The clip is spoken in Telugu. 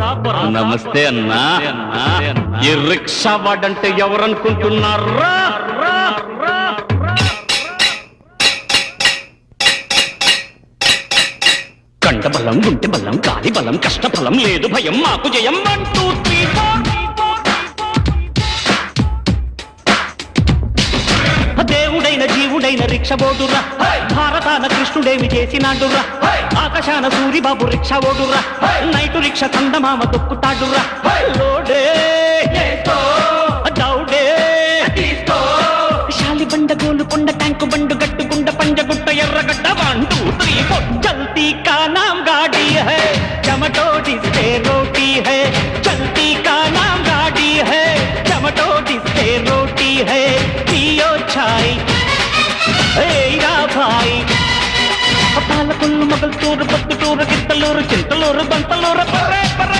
నమస్తే అన్నా. ఈ రిక్షా వాడంటే ఎవరనుకుంటున్నారా? కంట బలం గుంటె బలం కాలి బలం కష్ట బలం లేదు భయం మాకు జయం వన్ టూ త్రీ ఫోర్ దేవుడైన జీవుడైన రిక్ష ఓడురా భారతాన కృష్ణుడేమి చేసినాడురా ఆకాశాన సూరిబాబు రిక్ష ఓడురా నైటు రిక్ష కందమామ తొక్కుతాడురా లోడే! దౌడే Shalibanda Golconda tank బండు గట్టు గుండ Panjagutta Erragadda one two three four Chalti కా నామ్ గాడి హై! చమటో డిస్తే రోటీ హై! చల్తీ కా నామ్ గాడి హై! చమటో డిస్తే రోటీ హై! పియో ఛాయ్! ఏరా భాయ్ పాలకొల్లు మొగల్తూరు పొద్దుటూరు గిత్తలూరు చింతలూరు బంతలూరు పర్రే పర్రే